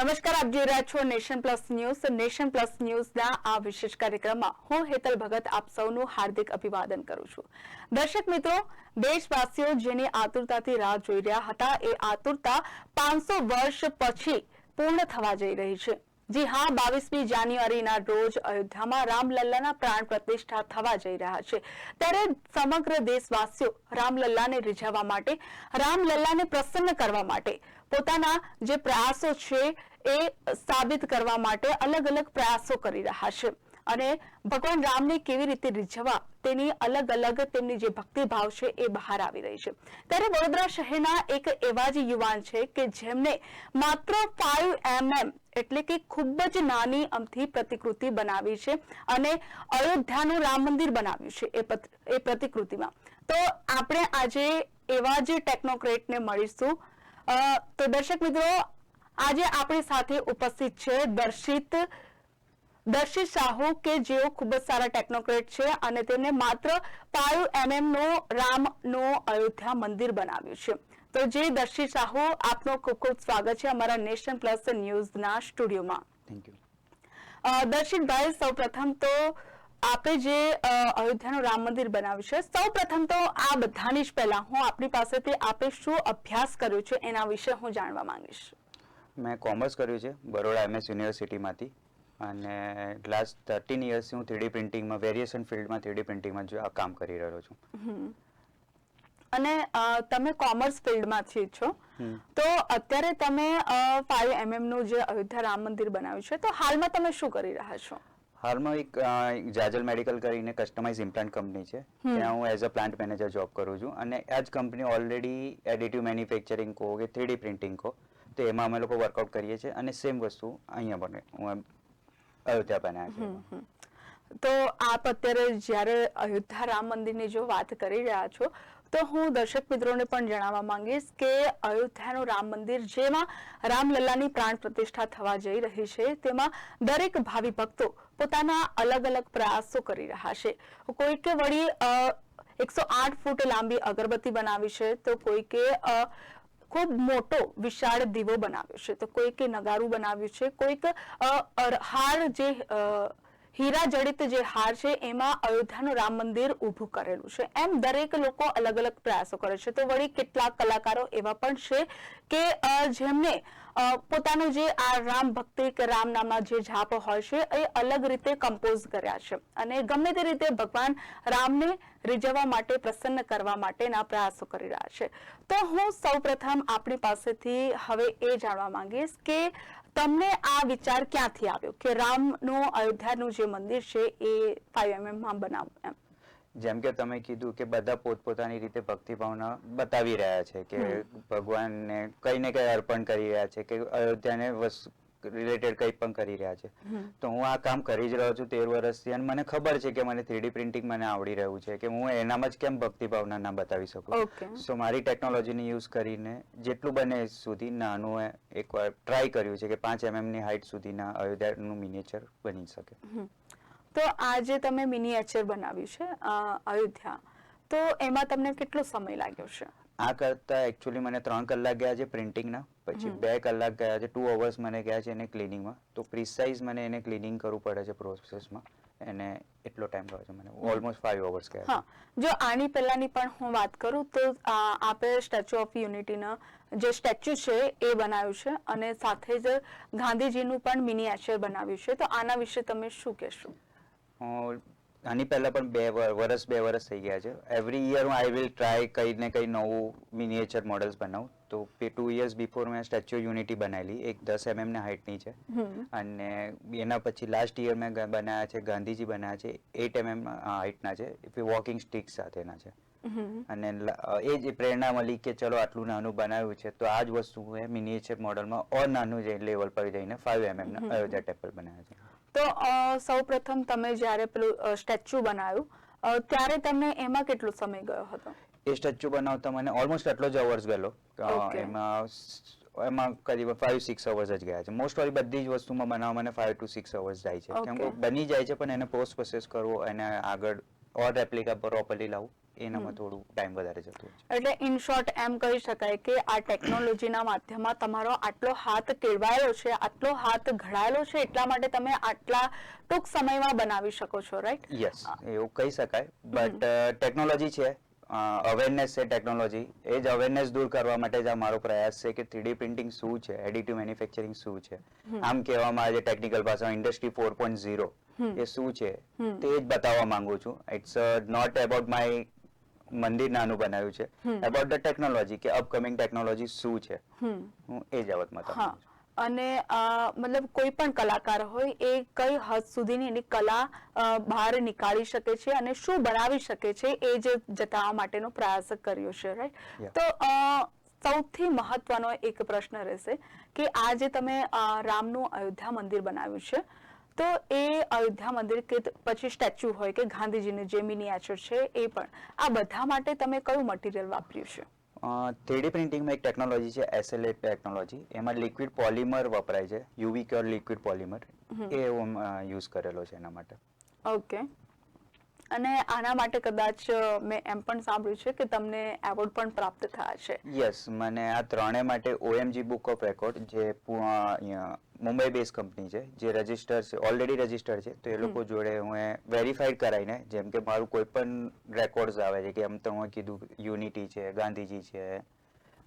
નમસ્કાર, આપ જોઈ રહ્યા છો Nation Plus News. Nation Plus ન્યૂઝના આ વિશેષ કાર્યક્રમમાં હું હેતલ ભગત આપ સૌનું હાર્દિક અભિવાદન કરું છું. દર્શક મિત્રો, દેશવાસીઓ જેની આતુરતાથી રાહ જોઈ રહ્યા હતા, એ આતુરતા પાંચસો વર્ષ પછી પૂર્ણ થવા જઈ રહી છે. જી હા, બાવીસમી જાન્યુઆરીના રોજ અયોધ્યામાં રામલલ્લાના પ્રાણ પ્રતિષ્ઠા થવા જઈ રહ્યા છે. ત્યારે સમગ્ર દેશવાસીઓ રામલલ્લાને રીઝવવા માટે રામલલ્લાને પ્રસન્ન કરવા માટે પોતાના જે પ્રયાસો છે એ સાબિત કરવા માટે અલગ અલગ પ્રયાસો કરી રહ્યા છે. અને ભગવાન રામને કેવી રીતે રીઝવવા તેની અલગ અલગ તેમની જે ભક્તિભાવ છે એ બહાર આવી રહી છે. ત્યારે વડોદરા શહેરના એક એવા જ યુવાન છે કે જેમને માત્ર ફાઈવ એમએમ એટલે કે ખૂબ જ નાની અમથી પ્રતિકૃતિ બનાવી છે અને અયોધ્યાનું રામ મંદિર બનાવ્યું છે એ એ પ્રતિકૃતિમાં. તો આપણે આજે એવા જ ટેકનોક્રેટને મળીશું. તો દર્શક મિત્રો આજે આપણી સાથે ઉપસ્થિત છે દર્શિત દર્શિત શાહુ કે જેઓ ખૂબ જ સારા ટેકનોક્રેટ છે અને તેમને માત્ર પાયુ એમએમ નો રામનો અયોધ્યા મંદિર બનાવ્યું છે. તો જે દર્શિત શાહુ આપનો ખૂબ ખૂબ સ્વાગત છે અમારા નેશન પ્લસ ન્યૂઝના સ્ટુડિયોમાં. થેન્ક યુ દર્શિતભાઈ સૌ પ્રથમ તો આપે જે અયોધ્યાનું રામ મંદિર બનાવ્યું છે સૌ પ્રથમ તો આ બધાની જ પહેલા હું આપણી પાસેથી આપે શું અભ્યાસ કર્યો છે એના વિશે હું જાણવા માંગીશ. મેં કોમર્સ કર્યું છે બરોડા એમએસ યુનિવર્સિટીમાંથી. અને લાસ્ટ થર્ટીન ઇયર્સથી હું થ્રીડી પ્રિન્ટિંગમાં વેરિએશન ફિલ્ડમાં થ્રીડી પ્રિન્ટિંગમાં જો આ કામ કરી રહ્યો છું. અને તમે કોમર્સ ફિલ્ડમાંથી છો. તો અત્યારે તમે ફાઈવ એમએમનું જે અયોધ્યા રામ મંદિર બનાવ્યું છે તો હાલમાં તમે શું કરી રહ્યા છો? હાલમાં એક જાજલ મેડિકલ કરીને કસ્ટમાઇઝ ઇમ્પ્લાન્ટ કંપની છે. ત્યાં હું as a plant manager job કરું છું. અને આ જ કંપની ઓલરેડી એડિટિવ મેન્યુફેક્ચરિંગ કો કે થ્રીડી પ્રિન્ટિંગ કહો. તો એમાં અમે લોકો વર્કઆઉટ કરીએ છીએ અને સેમ વસ્તુ અહીંયા બને હું એમ અયોધ્યા બનાવ્યા તો આપ અત્યારે જ્યારે અયોધ્યા રામ મંદિરની જો વાત કરી રહ્યા છો, તો હું દર્શક મિત્રોને પણ જણાવવા માંગીશ કે અયોધ્યાનું રામ મંદિર જેમાં રામલલ્લાની પ્રાણ પ્રતિષ્ઠા થવા જઈ રહી છે, તેમાં દરેક ભાવિ ભક્તો પોતાના અલગ અલગ પ્રયાસો કરી રહ્યા છે. કોઈકે વળી એકસો આઠ ફૂટ લાંબી અગરબત્તી બનાવી છે, તો કોઈકે ખૂબ મોટો વિશાળ દીવો બનાવ્યો છે. તો કોઈકે નગારું બનાવ્યું છે કોઈક અ, અર- હાર જે હીરા જડિત જે હાર છે, એમાં અયોધ્યાનું રામ મંદિર ઊભું કરેલું છે. એમ દરેક લોકો અલગ અલગ પ્રયાસો કરે છે. તો વળી કેટલાક કલાકારો એવા પણ છે કે જેમને પોતાનું જે આ રામ ભક્તિ કે રામ નામના જે જાપ હોય છે, એ અલગ રીતે કમ્પોઝ કર્યા છે. અને ગમે તે રીતે ભગવાન રામને રીઝવવા માટે, પ્રસન્ન કરવા માટેના પ્રયાસો કરી રહ્યા છે. તો હું સૌપ્રથમ આપણી પાસેથી હવે એ જાણવા માંગીશ કે તમને આ વિચાર ક્યાંથી આવ્યો કે રામનું અયોધ્યાનું જે મંદિર છે એ ફાઈવ એમએમમાં બનાવવું એમ? જેમ કે તમે કીધું કે બધા પોતપોતાની રીતે ભક્તિભાવના બતાવી રહ્યા છે કે ભગવાનને કઈ ને કઈ અર્પણ કરી રહ્યા છે કે અયોધ્યાને રિલેટેડ કંઈ પણ કરી રહ્યા છે. તો હું આ કામ કરી જ રહ્યો છું તેર વર્ષથી અને મને ખબર છે કે મને થ્રીડી પ્રિન્ટિંગ મને આવડી રહ્યું છે કે હું એનામાં જ કેમ ભક્તિભાવના ના બતાવી શકું. સો મારી ટેકનોલોજીને યુઝ કરીને જેટલું બને સુધી નાનું એક એકવાર ટ્રાય કર્યું છે કે પાંચ એમએમની હાઇટ સુધીના અયોધ્યાનું મિનિએચર બની શકે. તો આજે તમે મિનિએચર બનાવ્યું છે અયોધ્યા. તો એમાં તમને કેટલો સમય લાગ્યો છે? આ કરતા એકચ્યુઅલી મને ત્રણ કલાક ગયા છે પ્રિન્ટિંગના પછી બે કલાક ગયા છે ટુ અવર્સ મને ગયા છે એને ક્લિનિંગમાં તો પ્રિસાઇઝ મને એને ક્લિનિંગ કરવું પડે છે પ્રોસેસમાં એને એટલો ટાઈમ ગયો છે મને. ઓલમોસ્ટ ફાઈવ અવર્સ ગયા હા. જો આની પહેલાની પણ હું વાત કરું તો આપણે આપે સ્ટેચ્યુ ઓફ યુનિટીના જે સ્ટેચ્યુ છે એ બનાવ્યું છે અને સાથે જ ગાંધીજીનું પણ મિનિએચર બનાવ્યું છે. તો આના વિશે તમે શું કહેશો? આની પહેલા પણ બે વર્ષ બે વર્ષ થઈ ગયા છે. એવરી યર હું આઈ વિલ ટ્રાય કંઈ ને કંઈ નવું મિનિએચર મોડલ્સ બનાવું. તો ટુ યર્સ બિફોર મેં સ્ટેચ્યુ યુનિટી બનાવેલી. એક દસ એમએમની હાઇટની છે. અને એના પછી લાસ્ટ યર મેં બનાવ્યા છે ગાંધીજી બનાવ્યા છે એટ એમએમ હાઇટના છે. વોકિંગ સ્ટિક સાથેના છે. અને એ જ પ્રેરણા મળી કે ચલો આટલું નાનું બનાવ્યું છે. તો આ જ વસ્તુ હું મિનિએચર મોડલમાં ઓર નાનું લેવલ પર જઈને ફાઈવ એમએમ અયોધ્યા ટેમ્પલ બનાવ્યા છે. તો સૌ પ્રથમ તમે જ્યારે પેલું સ્ટેચ્યુ બનાવ્યું ત્યારે તમે એમાં કેટલો સમય ગયો હતો? એ સ્ટેચ્યુ બનાવતા મને ઓલમોસ્ટ એટલો જ અવર્સ ગયેલો. એમાં એમાં કરીબ ફાઈવ સિક્સ અવર્સ જ ગયા છે. મોસ્ટ ઓફ બધી જ વસ્તુમાં બનાવવા મને ફાઈવ ટુ સિક્સ અવર્સ જાય છે. કેમ કે બની જાય છે પણ એને પોસ્ટ પ્રોસેસ કરવો એને આગળ ઓર રેપ્લિકા પર પ્રોપરલી લાવવું. એનામાં થોડું ટાઈમ વધારે જતો હોય છે. એટલે ઇન શોર્ટ એમ કહી શકાય કે આ ટેકનોલોજીના માધ્યમમાં તમારો આટલો હાથ કેળવાયેલો છે આટલો હાથ ઘડાયેલો છે એટલા માટે તમે આટલા ટૂંક સમયમાં બનાવી શકો છો રાઈટ યસ એવું કહી શકાય. બટ ટેકનોલોજી છે. અવેરનેસ છે ટેકનોલોજી એ જ અવેરનેસ દૂર કરવા માટે જ આ મારો પ્રયાસ છે કે થ્રીડી પ્રિન્ટિંગ શું છે એડિટિવ મેન્યુફેક્ચરિંગ શું છે. આમ કહેવામાં આવે છે ટેકનિકલ ભાષા ઇન્ડસ્ટ્રી ફોર પોઈન્ટ ઝીરો એ શું છે? તે જ બતાવવા માંગુ છું. ઇટ્સ નોટ એબાઉટ માય મંદિર નાનું બનાવ્યું છે. અબાઉટ ધ ટેકનોલોજી કે અપકમિંગ ટેકનોલોજી શું છે? હું એ આવત હા. અને મતલબ કોઈ પણ કલાકાર હોય એ કઈ હદ સુધીની એની કલા બહાર નીકાળી શકે છે અને શું બનાવી શકે છે એ જે જતાવવા માટેનો પ્રયાસ કર્યો છે રાઈટ તો સૌથી મહત્વનો એક પ્રશ્ન રહેશે કે આ જે તમે રામનું અયોધ્યા મંદિર બનાવ્યું છે. તો એ અયોધ્યા મંદિર કે પછી સ્ટેચ્યુ હોય કે ગાંધીજીને જે મિનિએચર છે એ પણ. આ બધા માટે તમે કયું મટીરિયલ વાપર્યું છે? થ્રીડી પ્રિન્ટિંગમાં એક ટેકનોલોજી છે એસએલએ ટેકનોલોજી એમાં લિક્વિડ પોલિમર વપરાય છે યુવી ક્યોર લિક્વિડ પોલિમર એ યુઝ કરેલો છે એના માટે. ઓકે. અને આના માટે કદાચ મેં એમ પણ સાંભળ્યું છે કે તમને એવોર્ડ પણ પ્રાપ્ત થયા છે. યસ મને આ ત્રણે માટે ઓએમજી બુક ઓફ રેકોર્ડ જે મુંબઈ બેઝ કંપની છે જે રજિસ્ટર છે ઓલરેડી રજિસ્ટર છે તો એ લોકો જોડે હું વેરીફાઈડ કરાવીને જેમ કે મારું કોઈ પણ રેકોર્ડ્સ આવે છે કે એમ તમે કીધું યુનિટી છે ગાંધીજી છે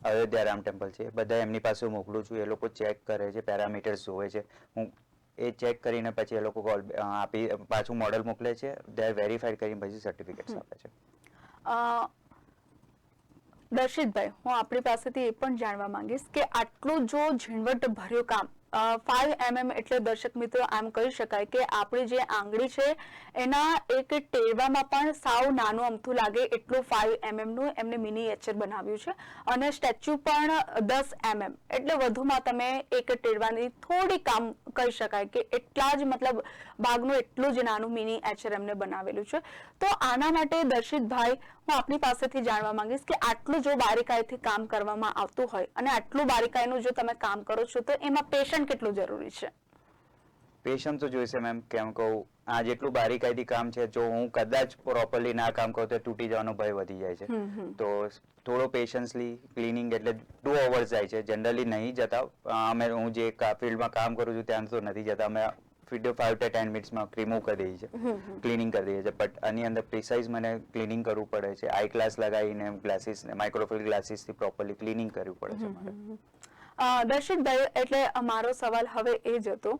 અયોધ્યા રામ ટેમ્પલ છે બધા એમની પાસે મોકલું છું એ લોકો ચેક કરે છે પેરામીટર્સ જોવે છે. હું એ ચેક કરીને પછી એ લોકો કોલ આપી પાછું મોડલ મોકલે છે દે વેરીફાઈડ કરીને પછી સર્ટિફિકેટ્સ આપે છે. અ, દર્શિતભાઈ હું આપણી પાસેથી એ પણ જાણવા માંગીશ કે આટલું જો ઝીણવટ ભર્યું કામ ફાઈવ એમએમ એટલે દર્શક મિત્રો આમ કહી શકાય કે આપણી જે આંગળી છે, એના એક ટેરવામાં પણ સાવ નાનું અમથું લાગે એટલું ફાઈવ એમએમનું એમને મિનિએચર બનાવ્યું છે. અને સ્ટેચ્યુ પણ દસ એમએમ એટલે વધુમાં તમે એક ટેરવાની થોડી કામ કહી શકાય કે એટલા જ મતલબ ભાગનું એટલું જ નાનું મિનિએચર એમને બનાવેલું છે. તો આના માટે દર્શિતભાઈ હું આપની પાસેથી જાણવા માંગીશ કે આટલું જો બારીકાઈથી કામ કરવામાં આવતું હોય અને આટલું બારીકાઈનું જો તમે કામ કરો છો તો એમાં પેશન્ટ કેટલું જરૂરી છે? પેશન્ટ તો જોઈશે મેમ કેમ કહું આ જેટલું બારીકાઈથી કામ છે જો હું કદાચ પ્રોપરલી ના કામ કરું તો તૂટી જવાનો ભય વધી જાય છે. તો થોડો પેશન્સલી ક્લિનિંગ એટલે ટુ અવર્સ જાય છે. જનરલી નહીં જતા. અમે હું જે ફિલ્ડમાં કામ કરું છું ત્યાં તો નથી જતા. અમે વીડિયો ફાઈવ ટુ ટેન મિનિટ્સમાં રિમૂવ કરી દઈએ છે ક્લિનિંગ કરી દઈએ છે બટ આની અંદર પ્રિસાઇઝ મને ક્લિનિંગ કરવું પડે છે. આઈ ગ્લાસ લગાવીને ગ્લાસીસ માઇક્રોફિલ ગ્લાસીસથી પ્રોપરલી ક્લિનિંગ કરવું પડે છે દર્શક એટલે મારો સવાલ હવે એ જ હતો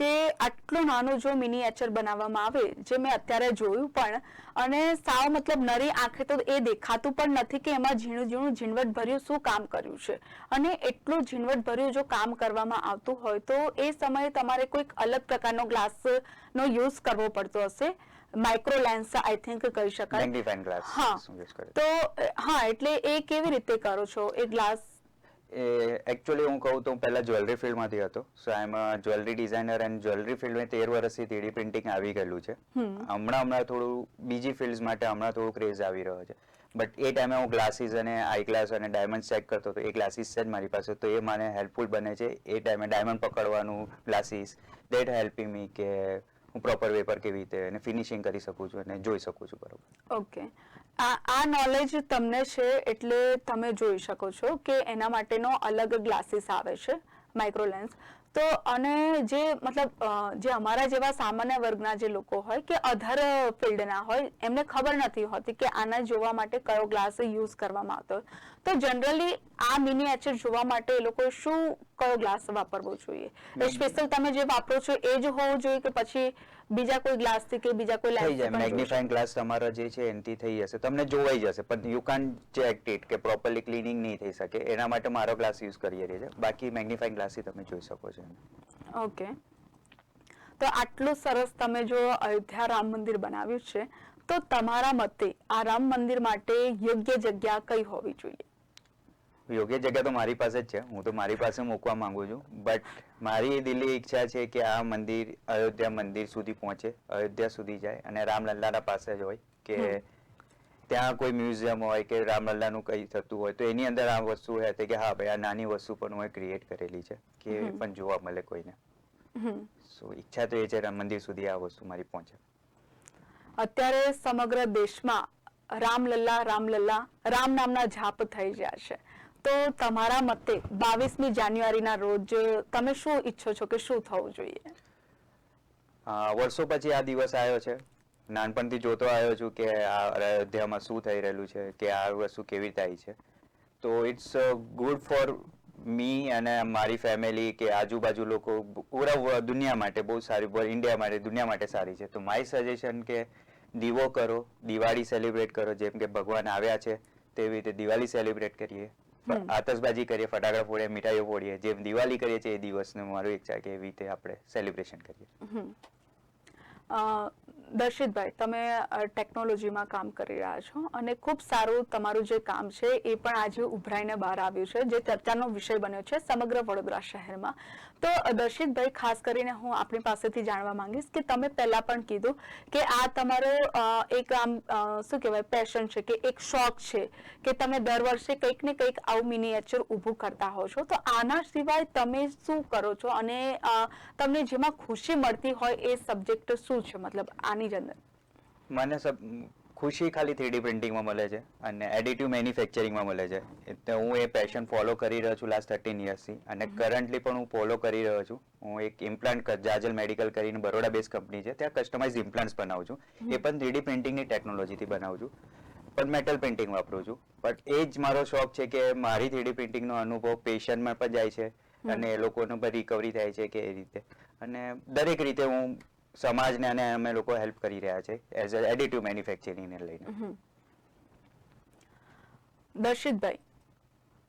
કે આટલું નાનું જો મિનિએચર બનાવવામાં આવે જે મેં અત્યારે જોયું પણ અને સાવ મતલબ નરી આંખે તો એ દેખાતું પણ નથી કે એમાં ઝીણું ઝીણું ઝીણવટ ભર્યું શું કામ કર્યું છે. અને એટલું ઝીણવટ ભર્યું જો કામ કરવામાં આવતું હોય તો એ સમયે તમારે કોઈક અલગ પ્રકારનો ગ્લાસનો યુઝ કરવો પડતો હશે. માઇક્રો લેન્સ આઈ થિંક કહી શકાય. હા. તો હા એટલે એ કેવી રીતે કરો છો? એ ગ્લાસ એ એકચ્યુઅલી હું કહું તો હું પહેલા જ્વેલરી ફિલ્ડમાંથી હતો. So I am jewellery designer and jewellery ફિલ્ડમાં તેર વર્ષથી થ્રીડી પ્રિન્ટિંગ આવી ગયેલું છે. હમણાં હમણાં થોડું બીજી ફિલ્ડ્સ માટે હમણાં થોડું ક્રેઝ આવી રહ્યો છે. બટ એ ટાઈમે હું ગ્લાસીસ અને આઈ ગ્લાસ અને ડાયમંડ ચેક કરતો હતો. એ ગ્લાસીસ છે જ મારી પાસે. તો એ મને હેલ્પફુલ બને છે. એ ટાઈમે ડાયમંડ પકડવાનું ગ્લાસીસ દેટ હેલ્પિંગ મી કે હું પ્રોપર વેપર કેવી રીતે એને ફિનિશિંગ કરી શકું છું અને જોઈ શકું છું બરોબર. ઓકે આ નોલેજ તમને છે એટલે તમે જોઈ શકો છો કે એના માટેનો અલગ ગ્લાસીસ આવે છે માઇક્રો લેન્સ તો અને જે મતલબ જે અમારા જેવા સામાન્ય વર્ગના જે લોકો હોય કે અધર ફિલ્ડના હોય, એમને ખબર નથી હોતી કે આના જોવા માટે કયો ગ્લાસ યુઝ કરવામાં આવતો. તો જનરલી આ મિનિએચર જોવા માટે એ લોકો શું કયો ગ્લાસ વાપરવો જોઈએ? સ્પેશિયલ તમે જે વાપરો છો એ જ હોવો જોઈએ કે પછી બીજા કોઈ ગ્લાસથી કે બીજા કોઈ થઈ લેન્સ જાય. ગ્લાસ તમારા જે છે એનથી થઈ જશે. તમને જોવાઈ જશે પણ યુ કાન ચેક ઇટ કે પ્રોપરલી ક્લીનિંગ નહીં થઈ શકે. એના માટે મારો ગ્લાસ યુઝ કરીએ છીએ. બાકી મેગ્નિફાઈંગ ગ્લાસથી તમે જોઈ શકો છો. ઓકે. તો આટલું સરસ તમે જો અયોધ્યા રામ મંદિર બનાવ્યું છે તો તમારા મતે આ રામ મંદિર માટે યોગ્ય જગ્યા કઈ હોવી જોઈએ? યોગ્ય જગ્યા તો મારી પાસે જ છે. હું તો મારી પાસે મૂકવા માંગુ છું. બટ મારી દિલ્હી ઈચ્છા છે કે આ મંદિર અયોધ્યા મંદિર સુધી પહોંચે અયોધ્યા સુધી જાય અને રામલલ્લાના પાસે જ હોય કે ત્યાં કોઈ મ્યુઝિયમ હોય કે રામલલ્લાનું કંઈ થતું હોય તો એની અંદર આ વસ્તુ હતી કે હા ભાઈ આ નાની વસ્તુ પણ હું ક્રિએટ કરેલી છે કે પણ જોવા મળે કોઈને. સો ઈચ્છા તો એ છે રામ મંદિર સુધી આ વસ્તુ મારી પહોંચે. અત્યારે સમગ્ર દેશમાં રામલલ્લા રામલલ્લા રામ નામના જાપ થઈ ગયા છે. તો તમારા મતે બાવીસમી જાન્યુઆરીના રોજ તમે શું ઈચ્છો છો કે શું થવું જોઈએ? વર્ષો પછી આ દિવસ આવ્યો છે. નાનપણથી જોતો આવ્યો છું કે આ અયોધ્યામાં શું થઈ રહેલું છે, કે આ વસ્તુ કેવી થાય છે. તો ઇટ્સ ગુડ ફોર મી અને મારી ફેમિલી કે આજુબાજુ લોકો પૂરા દુનિયા માટે બહુ સારી ઇન્ડિયા માટે, દુનિયા માટે સારી છે. તો માય સજેશન કે દીવો કરો, દિવાળી સેલિબ્રેટ કરો, જેમ કે ભગવાન આવ્યા છે, તેવી રીતે દિવાળી સેલિબ્રેટ કરીએ. આતશબાજી કરીએ ફટાકડા ફોડીએ મીઠાઈઓ ફોડીએ. જેમ દિવાળી કરીએ છીએ એ દિવસને મારું ઈચ્છા કે એવી રીતે આપણે સેલિબ્રેશન કરીએ. દર્શિતભાઈ, તમે ટેકનોલોજીમાં કામ કરી રહ્યા છો અને ખૂબ સારું તમારું જે કામ છે એ પણ આજે ઉભરાઈને બહાર આવ્યું છે, જે ચર્ચાનો વિષય બન્યો છે સમગ્ર વડોદરા શહેરમાં. તો દર્શિતભાઈ, ખાસ કરીને હું આપણી પાસેથી જાણવા માંગીશ કે તમે પહેલા પણ કીધું કે આ તમારો એક આમ શું કહેવાય પેશન છે કે એક શોખ છે કે તમે દર વર્ષે કંઈક ને કંઈક આવું મિનિએચર ઊભું કરતા હો છો. તો આના સિવાય તમે શું કરો છો અને તમને જેમાં ખુશી મળતી હોય એ સબ્જેક્ટ શું છે મતલબ આની જ અંદર? મને સબ ખુશી ખાલી થ્રીડી પ્રિન્ટિંગમાં મળે છે અને એડિટિવ મેન્યુફેક્ચરિંગમાં મળે છે. એટલે હું એ પેશન ફોલો કરી રહ્યો છું લાસ્ટ થર્ટીન યર્સથી અને કરન્ટલી પણ હું ફોલો કરી રહ્યો છું. હું એક ઇમ્પ્લાન્ટ જાજલ મેડિકલ કરીને બરોડા બેઝ કંપની છે. ત્યાં કસ્ટમાઇઝ ઇમ્પ્લાન્ટ્સ બનાવું છું. એ પણ થ્રીડી પ્રિન્ટિંગની ટેકનોલોજીથી બનાવું છું. પણ મેટલ પ્રિન્ટિંગ વાપરું છું. બટ એ જ મારો શોખ છે કે મારી થ્રીડી પ્રિન્ટિંગનો અનુભવ પેશન્ટમાં પણ જાય છે. અને એ લોકોનો પણ રિકવરી થાય છે કે એ રીતે. અને દરેક રીતે હું સમાજને અને અમે લોકો હેલ્પ કરી રહ્યા છે એઝ અ એડિટિવ મેન્યુફેક્ચરિંગને લઈને. દર્શિતભાઈ,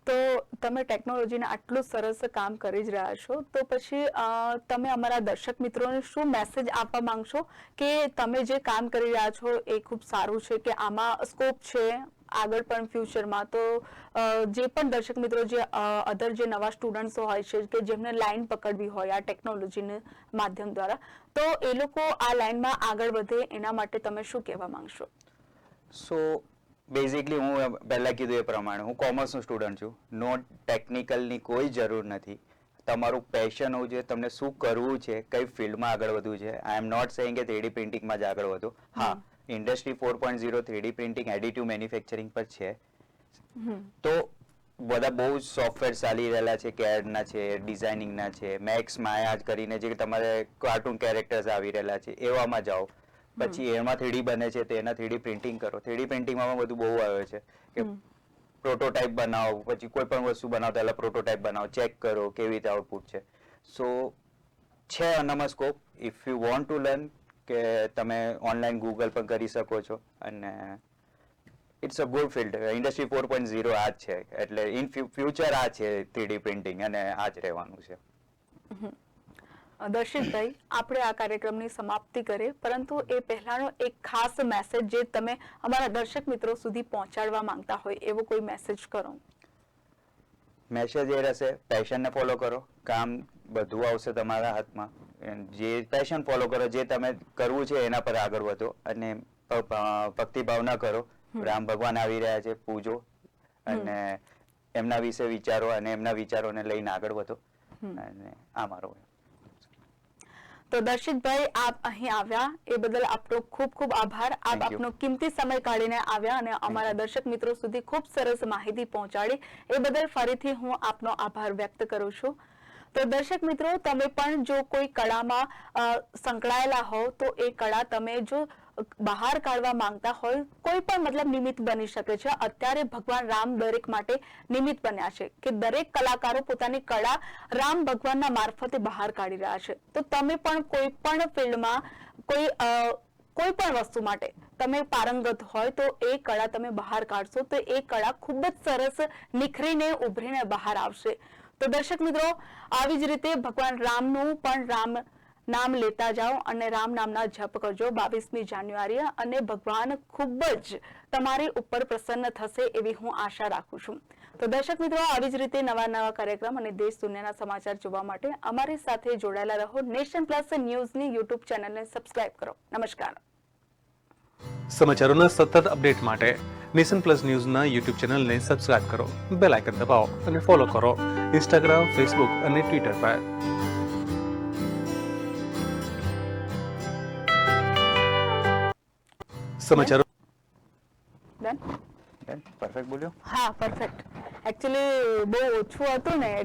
તો તમે ટેકનોલોજીને આટલું સરસ કામ કરી જ રહ્યા છો, તો પછી તમે અમારા દર્શક મિત્રોને શું મેસેજ આપવા માંગશો કે તમે જે કામ કરી રહ્યા છો એ ખૂબ સારું છે, કે આમાં સ્કોપ છે? આગળ પણ ફ્યુચરમાં તો જે પણ દર્શક મિત્રો જે અધર જે નવા સ્ટુડન્ટ્સો હોય છે કે જેમને લાઈન પકડવી હોય આ ટેકનોલોજીના માધ્યમ દ્વારા તો એ લોકો આ લાઈનમાં આગળ વધે એના માટે તમે શું કહેવા માંગશો? સો બેઝિકલી હું પહેલાં કીધું એ પ્રમાણે હું કોમર્સનો સ્ટુડન્ટ છું. નો ટેકનિકલની કોઈ જરૂર નથી. તમારું પેશન હોવું જોઈએ તમને શું કરવું છે કઈ ફિલ્ડમાં આગળ વધવું છે. આઈ એમ નોટ સેઈંગ કે થ્રીડી પ્રિન્ટિંગમાં જ આગળ વધો. હા industry four point zero three D printing additive manufacturing પર છે. તો બધા બહુ જ સોફ્ટવેર ચાલી રહેલા છે કેડના છે ડિઝાઇનિંગના છે મેક્સ માયા જ કરીને જે તમારે કાર્ટૂન કેરેક્ટર્સ આવી રહેલા છે એવામાં જાઓ. પછી એમાં થ્રીડી બને છે તો એના થ્રીડી પ્રિન્ટિંગ કરો. થ્રીડી પ્રિન્ટિંગમાં બધું બહુ આવે છે કે. પ્રોટોટાઇપ બનાવો પછી કોઈ પણ વસ્તુ બનાવો પહેલા પ્રોટોટાઇપ બનાવો ચેક કરો કેવી રીતે આઉટપુટ છે. સો છે નમસ્કોપ scope. If you want to learn કે તમે ઓનલાઈન ગૂગલ પણ કરી શકો છો. અને it's a good field industry four point zero આ જ છે. એટલે ઇન ફ્યુચર આ છે થ્રીડી પ્રિન્ટિંગ અને આ જ રહેવાનું છે. દર્શિતભાઈ આપણે આ કાર્યક્રમની સમાપ્તિ કરીએ પરંતુ એ પહેલાનો એક ખાસ મેસેજ જે તમે અમારા દર્શક મિત્રો સુધી પહોંચાડવા માંગતા હોય એવો કોઈ મેસેજ કરો? મેસેજ એ રહેશે પેશનને ફોલો કરો. કામ બધું આવશે તમારા હાથમાં. જે પેશન ફોલો કરો જે તમે કરવું છે એના પર આગળ વધો અને ભક્તિભાવ ના કરો. રામ ભગવાન આવી રહ્યા છે પૂજો અને એમના વિશે વિચારો અને એમના વિચારોને લઈને આગળ વધો. અને આ મારો તો દર્શિતભાઈ આપ અહીં આવ્યા એ બદલ આપનો ખૂબ ખૂબ આભાર. આપ આપનો કિંમતી સમય કાઢીને આવ્યા અને અમારા દર્શક મિત્રો સુધી ખૂબ સરસ માહિતી પહોંચાડી. એ બદલ ફરીથી હું આપનો આભાર વ્યક્ત કરું છું. તો દર્શક મિત્રો, તમે પણ જો કોઈ કળામાં સંકળાયેલા હો, તો એ કળા તમે જો બહાર કાઢવા માંગતા હોય, કોઈ પણ મતલબ નિમિત્ત બની શકે છે. અત્યારે ભગવાન રામ દરેક માટે નિમિત્ત બન્યા છે કે દરેક કલાકારો પોતાની કળા રામ ભગવાનના મારફતે બહાર કાઢી રહ્યા છે. તો તમે પણ કોઈ પણ ફિલ્ડમાં, કોઈ કોઈ પણ વસ્તુ માટે તમે પારંગત હોય, તો એ કળા તમે બહાર કાઢશો, તો એ કળા ખૂબ જ સરસ નિખરીને ઉભરીને બહાર આવશે. તો દર્શક મિત્રો, આવી જ રીતે ભગવાન રામનું પણ રામ નામ લેતા જાઓ અને રામ નામના જપ કરજો બાવીસમી જાન્યુઆરી અને ભગવાન ખૂબ જ તમારી ઉપર પ્રસન્ન થશે એવી હું આશા રાખું છું. તો દર્શક મિત્રો, આવી જ રીતે નવા નવા કાર્યક્રમ અને દેશ દુનિયાના સમાચાર જોવા માટે અમારી સાથે જોડાયેલા રહો. નેશન પ્લસ ન્યૂઝની યુટ્યુબ ચેનલને સબસ્ક્રાઇબ કરો. નમસ્કાર. સમાચારોના સતત અપડેટ માટે નેશન પ્લસ ન્યૂઝના યુટ્યુબ ચેનલને સબસ્ક્રાઇબ કરો બેલ આઇકન દબાવો અને ફોલો કરો ઇન્સ્ટાગ્રામ ફેસબુક અને ટ્વિટર પર. સમાચારો પરફેક્ટ બોલ્યો? હા પરફેક્ટ એકચ્યુઅલી બહુ ઓછું હતું ને